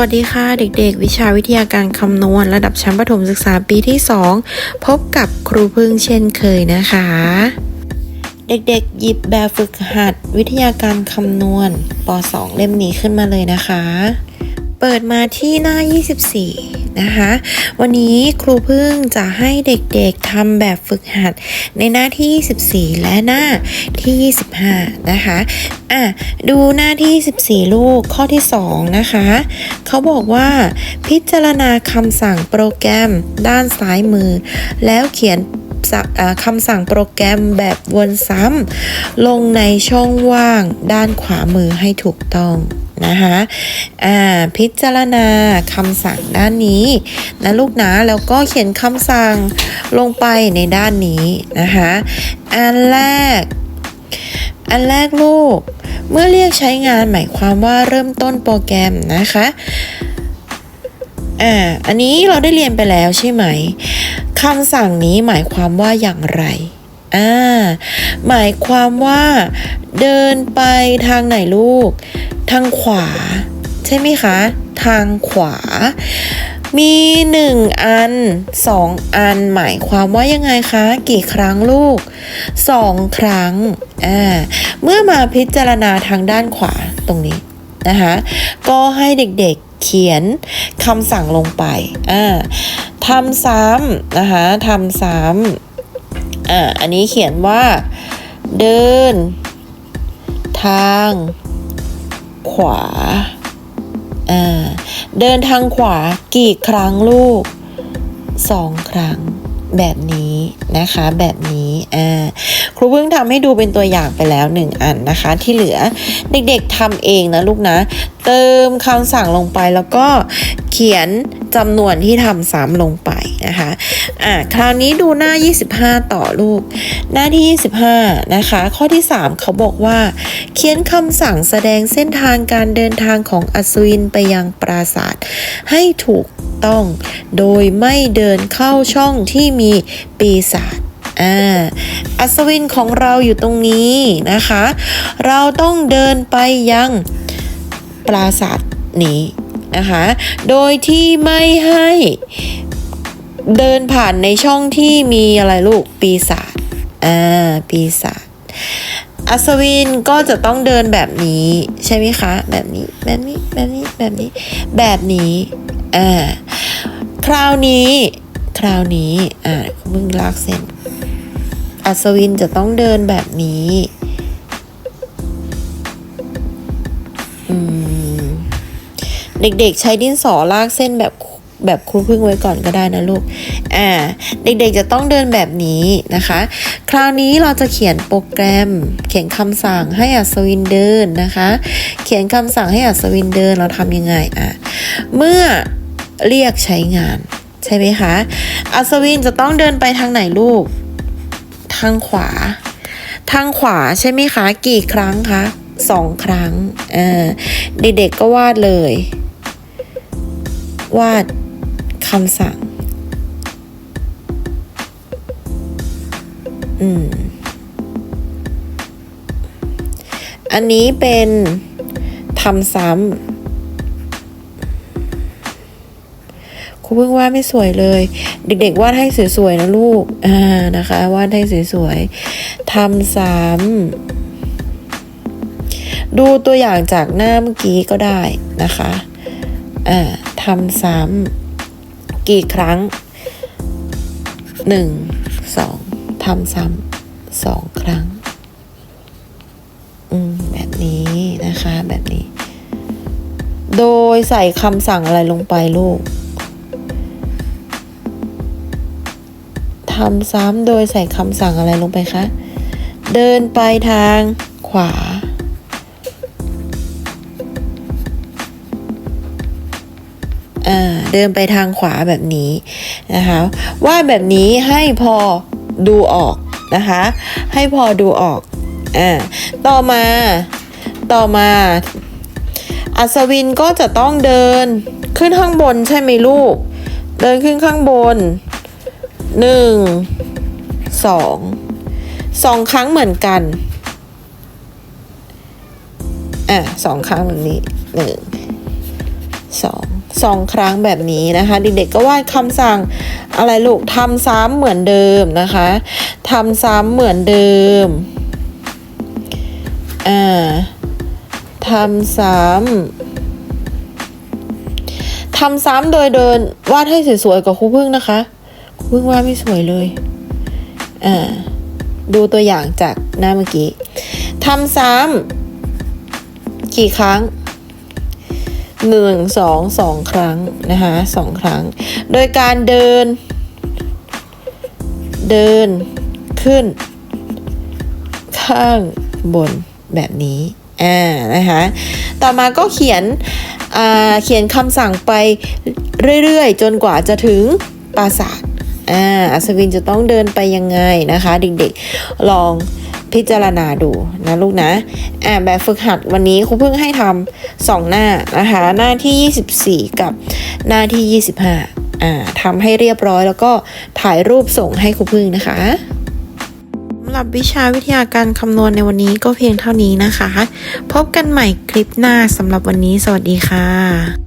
วัสดีค่ะเด็กๆ วิชาวิทยาการคำนวณ ระดับชั้นประถมศึกษาปีที่ 2 พบกับครูพึ่งเช่นเคยนะคะ เด็กๆ หยิบแบบฝึกหัดวิทยาการคำนวณป .2 เล่มนี้ขึ้นมาเลยนะคะ เปิดมาที่หน้า 24 นะคะ วันนี้ครูพึ่งจะให้เด็กๆทำแบบฝึกหัดในหน้าที่24และหน้าที่ 25 นะคะอะดูหน้าที่ 14 ลูกข้อที่ 2 นะคะ เขาบอกว่าพิจารณาคำสั่งโปรแกรมด้านซ้ายมือ แล้วเขียนคำสั่งโปรแกรมแบบวนซ้ำลงในช่องว่างด้านขวามือให้ถูกต้อง นะคะอ่าพิจารณาคำสั่งด้านนี้นะลูกนะแล้วก็เขียนคำสั่งลงไปในด้านนี้นะคะอันแรก อันแรกลูก เมื่อเรียกใช้งานหมายความว่าเริ่มต้นโปรแกรมนะคะอ่าอันนี้เราได้เรียนไปแล้วใช่ไหมคำสั่งนี้หมายความว่าอย่างไรอ่าหมายความว่าเดินไปทางไหนลูก ทางขวา ใช่ไหมคะ ทางขวา มีหนึ่งอันสองอันหมายความว่ายังไงคะ กี่ครั้งลูกสองครั้งอ่าเมื่อมาพิจารณาทางด้านขวาตรงนี้นะคะก็ให้เด็กๆเขียนคำสั่งลงไปอ่าทำซ้ำนะคะทำซ้ำอ่าอันนี้เขียนว่า เดิน ทาง ขวา อ่า เดินทางขวากี่ครั้งลูกสองครั้งแบบนี้นะคะแบบนี้อ่าครูเพิ่งทำให้ดูเป็นตัวอย่างไปแล้วหนึ่งอันนะคะ ที่เหลือเด็กๆทำเองนะลูกนะ เติมคำสั่งลงไปแล้วก็เขียนจำนวนที่ทำซ้ำลงไปนะคะอ่าคราวนี้ดูหน้า 25 ต่อลูก หน้าที่ 25 นะคะ ข้อที่ 3 เขาบอกว่า เขียนคำสั่งแสดงเส้นทางการเดินทางของอัศวินไปยังปราสาทให้ถูกต้อง โดยไม่เดินเข้าช่องที่มีปีศาจอ่าอัศวินของเราอยู่ตรงนี้นะคะ เราต้องเดินไปยัง ปราสาทนี้นะคะ โดยที่ไม่ให้เดินผ่านในช่องที่มีอะไรลูกปีศาจ อ่า ปีศาจ อัศวินก็จะต้องเดินแบบนี้ ใช่ไหมคะ แบบนี้ แบบนี้ แบบนี้ แบบนี้ แบบนี้ อ่า คราวนี้ คราวนี้ อ่ามึงลากเส้นอัศวินจะต้องเดินแบบนี้ เด็กๆ ใช้ดินสอลากเส้นแบบแบบครูพึ่งไว้ก่อนก็ได้นะลูก อ่า เด็กๆจะต้องเดินแบบนี้นะคะ คราวนี้เราจะเขียนโปรแกรม เขียนคำสั่งให้อัศวินเดินนะคะ เขียนคำสั่งให้อัศวินเดินเราทำยังไง อะ เมื่อเรียกใช้งาน ใช่ไหมคะ อัศวินจะต้องเดินไปทางไหนลูก ทางขวา ทางขวาใช่ไหมคะ กี่ครั้งคะ สองครั้งเด็กๆก็วาดเลย วาดคำสั่ง อืม อันนี้เป็นทำซ้ำครูเพิ่งวาดไม่สวยเลย เด็กๆวาดให้สวยๆนะลูก อ่านะคะ วาดให้สวยๆทำซ้ำ ดูตัวอย่างจากหน้าเมื่อกี้ก็ได้นะคะอ่าทำซ้ำกี่ครั้งหนึ่งสองทำซ้ำสองครั้ง อืม แบบนี้นะคะ แบบนี้ โดยใส่คำสั่งอะไรลงไปลูกทำซ้ำโดยใส่คำสั่งอะไรลงไปคะ เดินไปทางขวา เดินไปทางขวาแบบนี้นะคะวาดแบบนี้ให้พอดูออกนะคะ ให้พอดูออกอ่าต่อมาต่อมาอัศวินก็จะต้องเดินขึ้นข้างบนใช่ไหมลูก เดินขึ้นข้างบนหนึ่งสองสองครั้งเหมือนกันอะสองครั้งแบบนี้หนึ่งสอง สองครั้งแบบนี้นะคะ เด็กๆก็วาดคำสั่งอะไรลูกทำซ้ำเหมือนเดิมนะคะทำซ้ำเหมือนเดิมอ่าทำซ้ำทำซ้ำโดยเดินวาดให้สวยๆกับครูพึ่งนะคะครูพึ่งวาดไม่สวยเลยอ่าดูตัวอย่างจากหน้าเมื่อกี้ทำซ้ำกี่ครั้ง หนึ่งสองสองครั้งนะคะสองครั้ง โดยการเดิน เดินขึ้น ข้างบนแบบนี้อ่านะคะต่อมาก็เขียนเขียนคำสั่งไปเรื่อยๆ จนกว่าจะถึงปราสาทอ่าอัศวินจะต้องเดินไปยังไงนะคะ เด็กๆลอง พิจารณาดูนะลูกนะอ่าแบบฝึกหัดวันนี้ครูเพิ่งให้ทำสองหน้านะคะ หน้าที่ 24 กับหน้าที่ 25อ่าทำให้เรียบร้อยแล้วก็ถ่ายรูปส่งให้ครูพึ่งนะคะสำหรับวิชาวิทยาการคำนวณในวันนี้ก็เพียงเท่านี้นะคะ พบกันใหม่คลิปหน้าสำหรับวันนี้ สวัสดีค่ะ